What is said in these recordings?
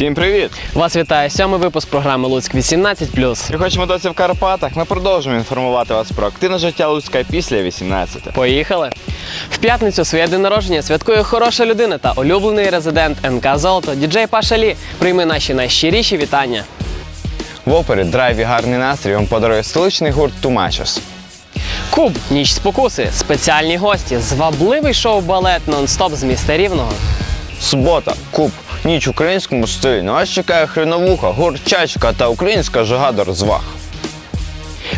Всім привіт! Вас вітає сьомий випуск програми Луцьк 18+. Ми хочемо доці в Карпатах. Ми продовжуємо інформувати вас про активне життя Луцька після 18. Поїхали! В п'ятницю своє день народження святкує хороша людина та улюблений резидент НК Золото діджей Паша Лі. Прийми наші найщиріші вітання. В опері Драйв і гарний настрій вам подарує столичний гурт Тумачос. Куб, ніч спокуси, спеціальні гості, звабливий шоу-балет нон-стоп з міста Рівного. Субота, Куб, ніч в українському стилі. На вас чекає хреновуха, гурт Чачка та українська жага до розваг.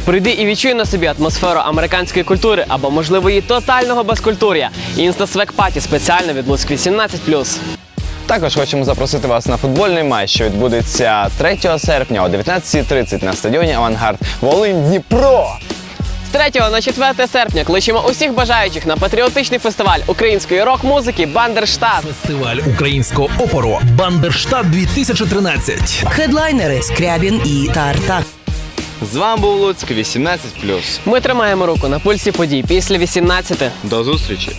Прийди і відчуй на собі атмосферу американської культури або, можливо, її тотального безкультур'я. Інстасвек паті спеціально від Луцьк 18+. Також хочемо запросити вас на футбольний матч, що відбудеться 3 серпня о 19.30 на стадіоні Авангард Волинь Дніпро. З 3 на 4 серпня кличемо усіх бажаючих на патріотичний фестиваль української рок-музики Бандерштат. Фестиваль українського опору Бандерштат 2013. Хедлайнери Скрябін і Тарта. З вами був Луцьк 18+. Ми тримаємо руку на пульсі подій після 18. До зустрічі!